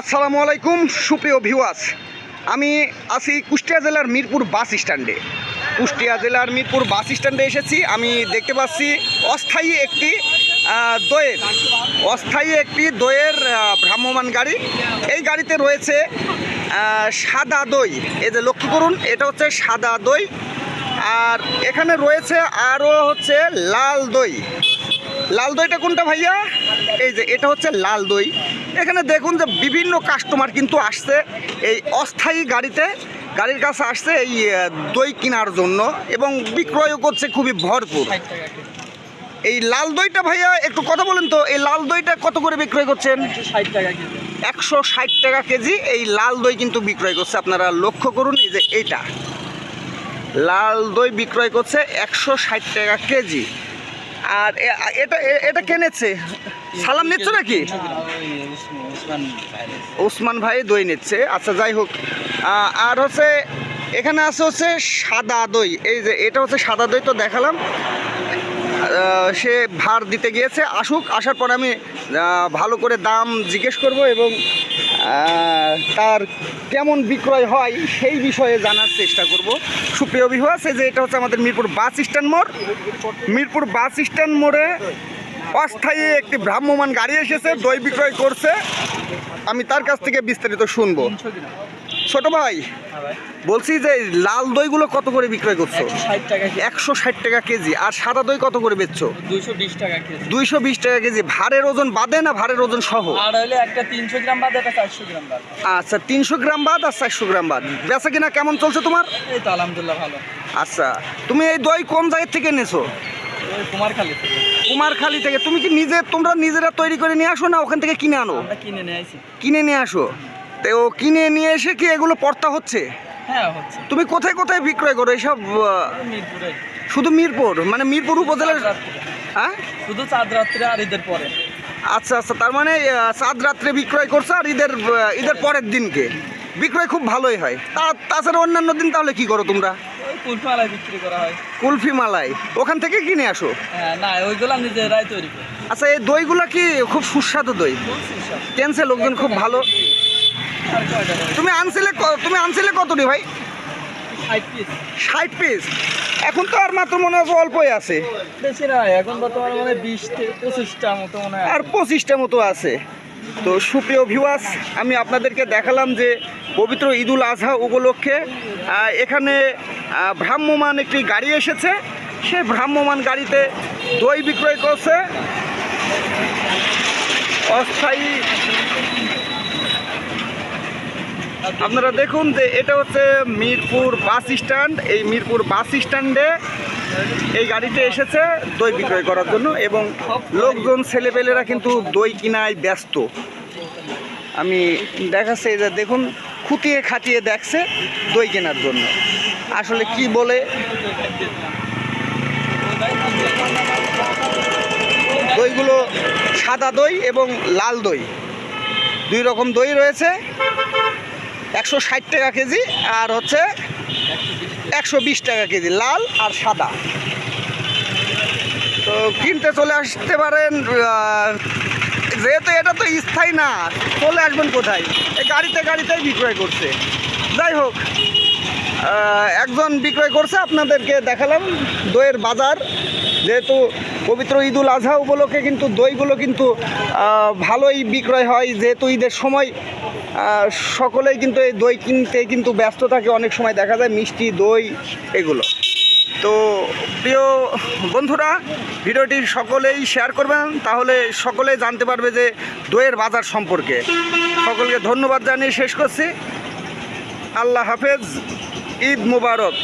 আসসালামু আলাইকুম সুপ্রিয় ভিউয়ার্স আমি আছি কুষ্টিয়া জেলার মিরপুর বাস স্ট্যান্ডে। কুষ্টিয়া জেলার মিরপুর বাস স্ট্যান্ডে এসেছি। আমি দেখতে পাচ্ছি অস্থায়ী একটি আহ, দইয়ের অস্থায়ী একটি দইয়ের আহ, ভ্রাম্যমাণ গাড়ি। এই গাড়িতে রয়েছে সাদা দই। এই যে লক্ষ্য করুন এটা হচ্ছে সাদা দই। আর এখানে রয়েছে আরও হচ্ছে লাল দই। লাল দইটা কোনটা ভাইয়া? এই যে এটা হচ্ছে লাল দই। এখানে দেখুন যে বিভিন্ন কাস্টমার কিন্তু আসছে। এই অস্থায়ী গাড়িতে, গাড়ির কাছে আসছে এই দই কেনার জন্য এবং বিক্রয়ও করছে খুবই ভরপুর। এই লাল দইটা ভাইয়া, একটু কথা বলেন তো, এই লাল দইটা কত করে বিক্রয় করছেন? একশো ষাট টাকা কেজি। এই লাল দই কিন্তু বিক্রয় করছে, আপনারা লক্ষ্য করুন এই যে এইটা। লাল দই বিক্রয় করছে একশো ষাট টাকা কেজি। আর এটা এটা কেনেছে সালাম নিচ্ছ নাকি? ওসমান ভাই দই নিচ্ছে। আচ্ছা যাই হোক। আর হচ্ছে, এখানে আছে হচ্ছে সাদা দই। এই যে, এটা হচ্ছে সাদা দই তো দেখালাম। সে ভার দিতে গিয়েছে। আসুক, আসার পর আমি ভালো করে দাম জিজ্ঞেস করব এবং তার কেমন বিক্রয় হয় সেই বিষয়ে জানার চেষ্টা করব। সুপ্রিয় এই যে এটা হচ্ছে আমাদের মিরপুর বাস স্ট্যান্ড মোড়। মিরপুর বাস স্ট্যান্ড মোড়ে অস্থায়ী একটি ভ্রাম্যমান গাড়ি এসেছে, দই বিক্রয় করছে। আমি তার কাছ থেকে বিস্তারিত শুনব। ছোট ভাই বলছি যে লাল দইগুলো কত করে বিক্রয় করছ? একশো ষাট টাকা কেজি। আর সাদা দই কত করে বেচছো? দুইশো বিশ টাকা কেজি। ভারের ওজন বাদে না ভারের ওজন সহ? আচ্ছা তিনশো গ্রাম বাদ আর চারশো গ্রাম বাদ। বেচা কিনা কেমন চলছে তোমার? আলহামদুলিল্লাহ ভালো। আচ্ছা তুমি এই দই কোন জায়গা থেকে এনেছো? কুমারখালী থেকে। কুমারখালী থেকে। তুমি কি নিজে তোমরা নিজেরা তৈরি করে নিয়ে আসো না ওখান থেকে কিনে আনো? কিনে নিয়ে কিনে নিয়ে আসো? তো ও কিনে নিয়ে এসে কি এগুলো পড়তা হচ্ছে? হ্যাঁ হচ্ছে। তুমি কোথায় কোথায় বিক্রয় করো এইসব শুধু মিরপুর? মানে মিরপুর উপজেলার হ্যাঁ? শুধু চাঁদ রাত্রে আর ঈদের পরে। আচ্ছা আচ্ছা তার মানে চাঁদ রাত্রে বিক্রয় করছ আর ঈদের ঈদের পরের দিনকে। বিক্রয় খুব ভালোই হয়। তা তাছাড়া অন্যান্য দিন তাহলে কি করো তোমরা? ওই কুলফালায় বিক্রি করা হয়। কুলফি মালাই ওখান থেকে কিনে আসো? হ্যাঁ না ওইগুলো নিজেরাই তৈরি আচ্ছা এই দইগুলো কি খুব সুস্বাদু দই? কেনছে লোকজন খুব ভালো? তুমি আনছিলে তুমি আনছিলে কত রে ভাই? ষাট পিস এখন তো আর মাত্র মনে হচ্ছে অল্পই আছে। বেশি না এখন বর্তমানে মানে বিশ পঁচিশটা মতো মনে হয়। আর পঁচিশটা মতো আছে। তো সুপ্রিয় ভিউয়ার্স আমি আপনাদেরকে দেখালাম যে পবিত্র ঈদুল আজহা উপলক্ষে এখানে ভ্রাম্যমান একটি গাড়ি এসেছে। সে ভ্রাম্যমান গাড়িতে দই বিক্রয় করছে। অস্থায়ী আপনারা দেখুন যে এটা হচ্ছে মিরপুর বাস স্ট্যান্ড। এই মিরপুর বাস স্ট্যান্ডে এই গাড়িতে এসেছে দই বিক্রয় করার জন্য এবং লোকজন, ছেলেপেলেরা কিন্তু দই কিনায় ব্যস্ত। আমি দেখাচ্ছে যে দেখুন, খুঁটিয়ে খাটিয়ে দেখছে দই কেনার জন্য। আসলে কি বলে? দইগুলো সাদা দই এবং লাল দই। দুই রকম দই রয়েছে। একশো ষাট টাকা কেজি আর হচ্ছে একশো বিশ টাকা কেজি, লাল আর সাদা। তো কিনতে চলে আসতে পারেন যেহেতু এটা তো স্থায়ী না, চলে আসবেন কোথায়? এই গাড়িতে গাড়িতেই বিক্রয় করছে। যাই হোক একজন বিক্রয় করছে, আপনাদেরকে দেখালাম দইয়ের বাজার। যেহেতু পবিত্র ঈদুল আজহা উপলক্ষে কিন্তু দইগুলো কিন্তু ভালোই বিক্রয় হয়, যেহেতু ঈদের সময় সকলেই কিন্তু এই দই কিনতে কিন্তু ব্যস্ত থাকে, অনেক সময় দেখা যায় মিষ্টি, দই এগুলো। তো প্রিয় বন্ধুরা, ভিডিওটি সকলেই শেয়ার করবেন, তাহলে সকলে জানতে পারবে যে দইয়ের বাজার সম্পর্কে। সকলকে ধন্যবাদ জানিয়ে শেষ করছি। আল্লাহ হাফেজ, ঈদ মুবারক।